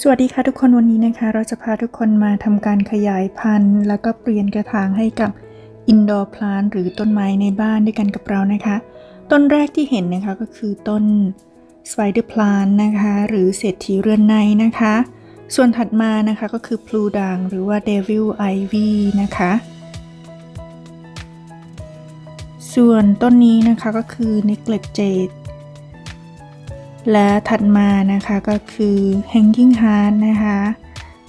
สวัสดีค่ะทุกคนวันนี้นะคะ เราจะพาทุกคนมาทำการขยายพันธุ์ แล้วก็เปลี่ยนกระถางให้กับ indoor plant หรือต้นไม้ในบ้านด้วยกันกับเรานะคะ ต้นแรกที่เห็นนะคะก็คือต้น spider plant นนะคะหรือเศรษฐีเรือนในนะคะ ส่วนถัดมานะคะก็คือพลูด่างหรือว่า devil ivy นะคะ ส่วนต้นนี้นะคะก็คือ neglect jade และถัดมานะคะก็คือ hanging heart นะคะ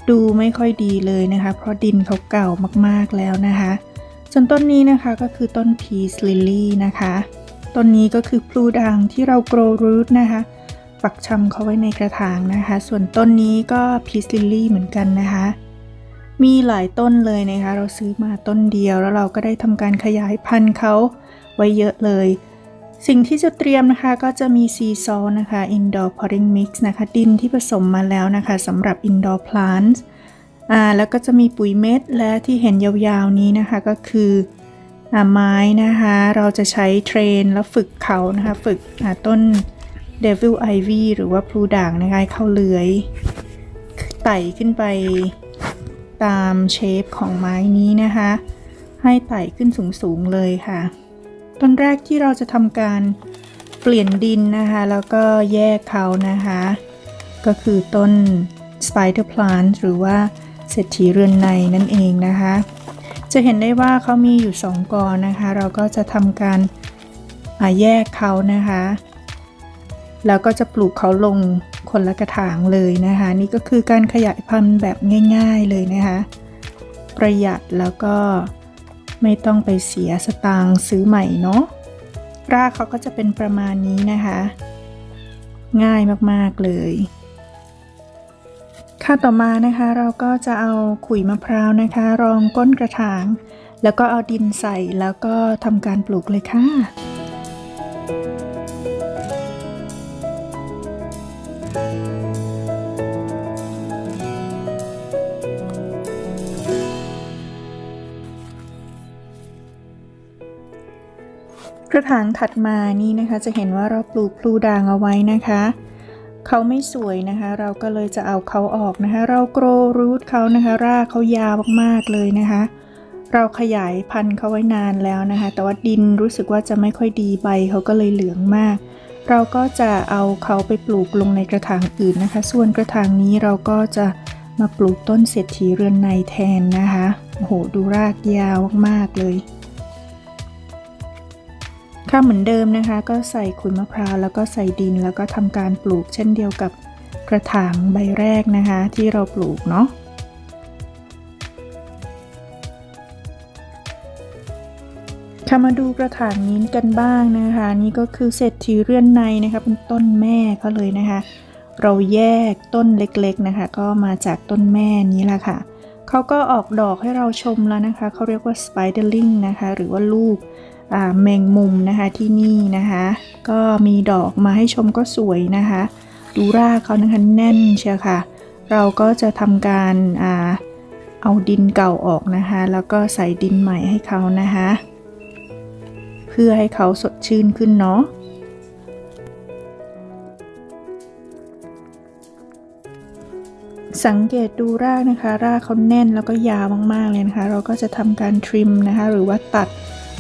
ดูไม่ค่อยดีเลยนะคะ เพราะดินเขาเก่ามากๆแล้วนะคะ ส่วนต้นนี้นะคะก็คือต้น peace lily นะคะ ต้นนี้ก็คือพลูด่างที่เรา grow root นะคะปักชำเขาไว้ในกระถางนะคะ ส่วนต้นนี้ก็ peace lily เหมือนกันนะคะ มีหลายต้นเลยนะคะ เราซื้อมาต้นเดียวแล้วเราก็ได้ทำการขยายพันธุ์เขาไว้เยอะเลย สิ่งที่จะเตรียมนะคะก็จะมีซีซอลนะคะ indoor potting mix นะคะ ดินที่ผสมมาแล้วนะคะสำหรับ indoor plants อ่าแล้วก็จะมีปุ๋ยเม็ดและที่เห็นยาวๆนี้นะคะก็คืออ่าไม้นะคะ เราจะใช้เทรนแล้วฝึกเขานะคะ ฝึกอ่าต้น devil ivy หรือว่าพลูด่างนะคะเข้าเลื้อยไต่ขึ้นไปตามเชฟของไม้นี้นะคะ ให้ไต่ขึ้นสูงๆเลยค่ะ ต้นแรกที่เราจะทำการเปลี่ยนดินนะคะ แล้วก็แยกเขานะคะ ก็คือต้น spider plant หรือว่าเศรษฐีเรือนในนั่นเองนะคะ จะเห็นได้ว่าเขามีอยู่สองกอนะคะ เราก็จะทำการาแยกเขานะคะ แล้วก็จะปลูกเขาลงคนละกระถางเลยนะคะ นี่ก็คือการขยายพันธุ์แบบง่าย ๆเลยนะคะ ประหยัดแล้วก็ ไม่ต้องไปเสียสตางค์ซื้อใหม่เนาะรากเขาก็จะเป็นประมาณนี้นะคะ ง่ายมากๆเลย ค่ะต่อมานะคะเราก็จะเอาขุยมะพร้าวนะคะ รองก้นกระถาง แล้วก็เอาดินใส่แล้วก็ทำการปลูกเลยค่ะ ระถางถัดมานี่นะคะจะเห็นว่าเราปลูกพลูด่างเอาไว้นะคะเขาไม่สวยนะคะ เราก็เลยจะเอาเขาออกนะคะ เราโกรรูทเขานะคะ รากเขายาวมากๆเลยนะคะ เราขยายพันธุ์เขาไว้นานแล้วนะคะ แต่ว่าดินรู้สึกว่าจะไม่ค่อยดีใบเขาก็เลยเหลืองมาก เราก็จะเอาเขาไปปลูกลงในกระถางอื่นนะคะ ส่วนกระถางนี้เราก็จะมาปลูกต้นเศรษฐีเรือนในแทนนะคะโอ้โหดูรากยาวมากๆเลย ค่ะเหมือนเดิมนะคะ ก็ใส่ขุยมะพร้าวแล้วก็ใส่ดินแล้วก็ทำการปลูกเช่นเดียวกับกระถางใบแรกนะคะ ที่เราปลูกเนาะค่ะมาดูกระถางนี้กันบ้างนะคะ นี่ก็คือเศรษฐีเรือนในนะคะ เป็นต้นแม่เขาเลยนะคะ เราแยกต้นเล็กๆนะคะ ก็มาจากต้นแม่นี้แหละค่ะเขาก็ออกดอกให้เราชมแล้วนะคะเขาเรียกว่า spiderling นะคะ หรือว่าลูก แมงมุมนะคะที่นี่นะคะ ก็มีดอกมาให้ชมก็สวยนะคะ ดูรากเขานะคะแน่นเชียวค่ะ เราก็จะทำการอาเอาดินเก่าออกนะคะ แล้วก็ใส่ดินใหม่ให้เขานะคะ เพื่อให้เขาสดชื่นขึ้นเนาะสังเกตดูรากนะคะ รากเขาแน่นแล้วก็ยาวมากๆเลยนะคะ เราก็จะทำการทริมนะคะ หรือว่าตัด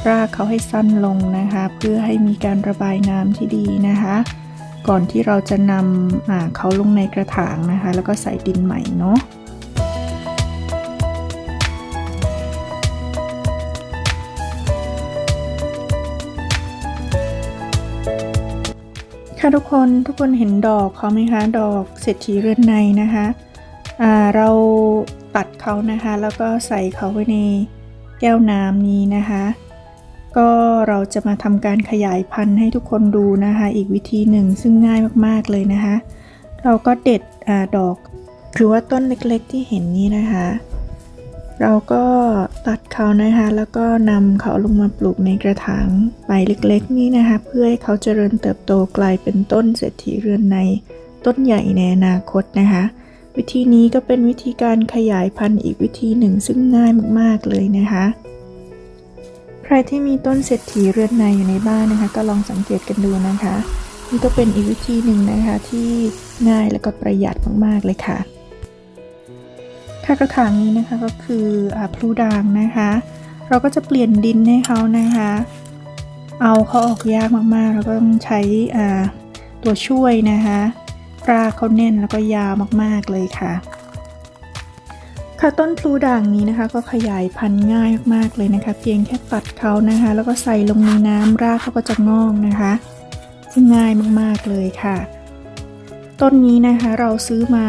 รากเขาให้สั้นลงนะคะ เพื่อให้มีการระบายน้ำที่ดีนะคะ ก่อนที่เราจะนำเขาลงในกระถางนะคะ แล้วก็ใส่ดินใหม่เนาะค่ะทุกคนทุกคนเห็นดอกเขาไหมคะดอกเศรษฐีเรือนในนะคะอ่าเราตัดเขานะคะ แล้วก็ใส่เขาไว้ในแก้วน้ำนี้นะคะ ก็เราจะมาทำการขยายพันธุ์ให้ทุกคนดูนะคะ อีกวิธีหนึ่งซึ่งง่ายมากๆเลยนะคะ เราก็เด็ดอดอกหรือว่าต้นเล็กๆที่เห็นนี้นะคะ เราก็ตัดเขานะคะ แล้วก็นำเขาลงมาปลูกในกระถางใบเล็กๆ นี้นะคะ เพื่อให้เขาเจริญเติบโตกลายเป็นต้นเศรษฐีเรือนในต้นใหญ่ในอนาคตนะคะ วิธีนี้ก็เป็นวิธีการขยายพันธุ์อีกวิธีหนึ่งซึ่งง่ายมากๆเลยนะคะ ใครที่มีต้นเศรษฐีเรือนในอยู่ในบ้านนะคะ ก็ลองสังเกตกันดูนะคะ นี่ก็เป็นอีกวิธีหนึ่งนะคะที่ง่ายและก็ประหยัดมากๆเลยค่ะค่ะกระถางนี้นะคะก็คืออพลูด่างนะคะ เราก็จะเปลี่ยนดินให้เขานะคะ เอาเขาออกยากมากๆ แล้วก็ต้องใช้ตัวช่วยนะคะรากเขาแน่นแล้วก็ยาวมากๆเลยค่ะ ค่ะต้นพลูด่างนี้นะคะ ก็ขยายพันธุ์ง่ายมากๆเลยนะคะ เพียงแค่ตัดเขานะคะ แล้วก็ใส่ลงในน้ำรากเขาก็จะงอกนะคะ ซึ่งง่ายมากๆเลยค่ะ ต้นนี้นะคะเราซื้อมา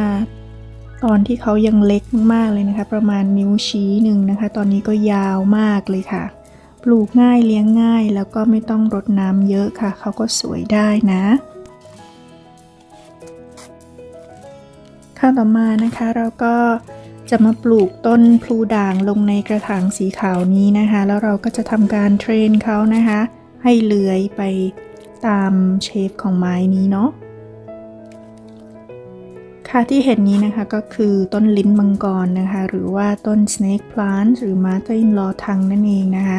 ตอนที่เขายังเล็กมากๆเลยนะคะ ประมาณนิ้วชี้หนึ่งนะคะ ตอนนี้ก็ยาวมากเลยค่ะ ปลูกง่ายเลี้ยงง่ายแล้วก็ไม่ต้องรดน้ำเยอะค่ะ เขาก็สวยได้นะข้าต่อมานะคะเราก็ จะมาปลูกต้นพลูด่างลงในกระถางสีขาวนี้นะคะ แล้วเราก็จะทำการเทรนเขานะคะ ให้เลื้อยไปตามเชฟของไม้นี้เนาะค่ะที่เห็นนี้นะคะก็คือต้นลิ้นมังกรนะคะ หรือว่าต้น snake plant หรือ mother in law ทังนั่นเองนะคะ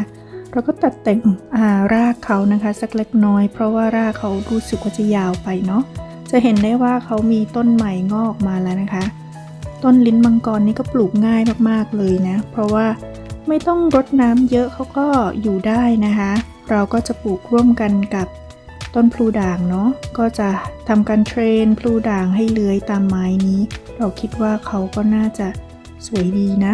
เราก็ตัดแต่งารากเขานะคะ สักเล็กน้อย เพราะว่ารากเขารู้สึกว่าจะยาวไปเนาะจะเห็นได้ว่าเขามีต้นใหม่งอกมาแล้วนะคะ ต้นลิ้นมังกรนี่ก็ปลูกง่ายมากๆเลยนะ เพราะว่าไม่ต้องรดน้ำเยอะเขาก็อยู่ได้นะคะ เราก็จะปลูกร่วมกันกับต้นพลูด่างเนาะก็จะทำการเทรนพลูด่างให้เลื้อยตามไม้นี้ เราคิดว่าเขาก็น่าจะสวยดีนะ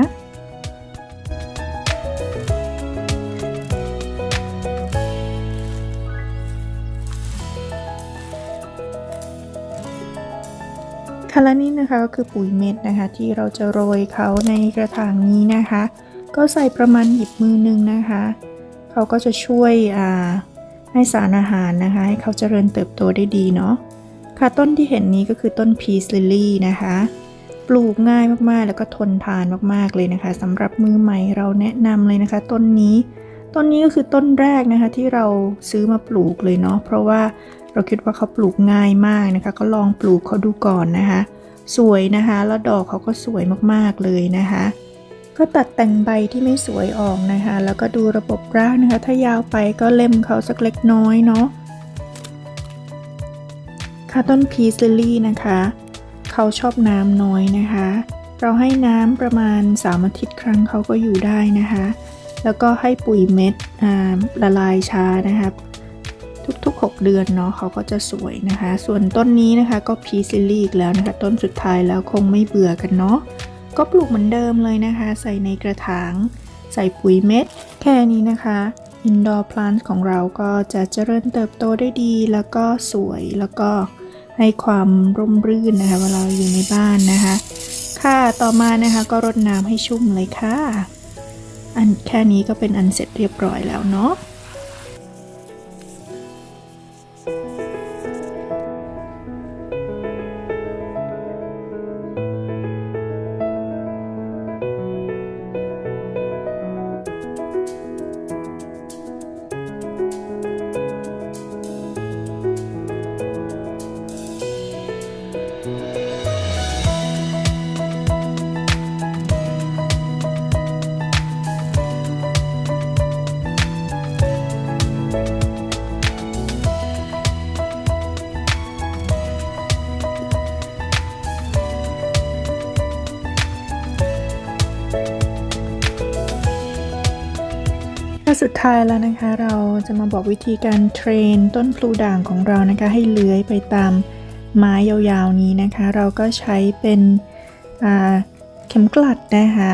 ค่ะและนี่นะคะก็คือปุ๋ยเม็ดนะคะ ที่เราจะโรยเขาในกระถางนี้นะคะ ก็ใส่ประมาณหยิบมือหนึงนะคะเขาก็จะช่วยอ่าให้สารอาหารนะคะให้เขาเจริญเติบโตได้ดีเนาะค่ะต้นที่เห็นนี้ก็คือต้นพีซลิลลี่นะคะ ปลูกง่ายมากๆ แล้วก็ทนทานมากๆเลยนะคะสำหรับมือใหม่เราแนะนำเลยนะคะ ต้นนี้ ต้นนี้ก็คือต้นแรกนะคะที่เราซื้อมาปลูกเลยเนาะเพราะว่า เราคิดว่าเขาปลูกง่ายมากนะคะ ก็ลองปลูกเขาดูก่อนนะคะ สวยนะคะ แล้วดอกเขาก็สวยมากๆเลยนะคะ ก็ตัดแต่งใบที่ไม่สวยออกนะคะ แล้วก็ดูระบบรากนะคะ ถ้ายาวไปก็เล็มเขาสักเล็กน้อยเนาะค่ะต้นพีซลิลลี่นะคะ เขาชอบน้ำน้อยนะคะ เราให้น้ำประมาณ 3 อาทิตย์ครั้งเขาก็อยู่ได้นะคะ แล้วก็ให้ปุ๋ยเม็ดอ่าละลายช้านะคะ ทุกๆ 6 เดือนเนาะเขาก็จะสวยนะคะ ส่วนต้นนี้นะคะก็พีซิลลี่อีกแล้วนะคะ ต้นสุดท้ายแล้วคงไม่เบื่อกันเนาะก็ปลูกเหมือนเดิมเลยนะคะ ใส่ในกระถาง ใส่ปุ๋ยเม็ด แค่นี้นะคะ indoor plant ของเราก็จะเจริญเติบโตได้ดี แล้วก็สวยแล้วก็ให้ความร่มรื่นนะคะเวลาเราอยู่ในบ้านนะคะ ค่ะต่อมานะคะก็รดน้ำให้ชุ่มเลยค่ะ อันแค่นี้ก็เป็นอันเสร็จเรียบร้อยแล้วเนาะ สุดท้ายแล้วนะคะ เราจะมาบอกวิธีการเทรนต้นพลูด่างของเรานะคะ ให้เลื้อยไปตามไม้ยาวๆนี้นะคะ เราก็ใช้เป็นเข็มกลัดนะคะ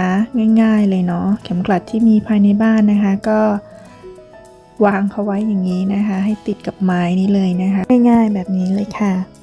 ง่ายๆเลยเนาะเข็มกลัดที่มีภายในบ้านนะคะ ก็วางเขาไว้อย่างนี้นะคะ ให้ติดกับไม้นี้เลยนะคะ ง่ายๆแบบนี้เลยค่ะ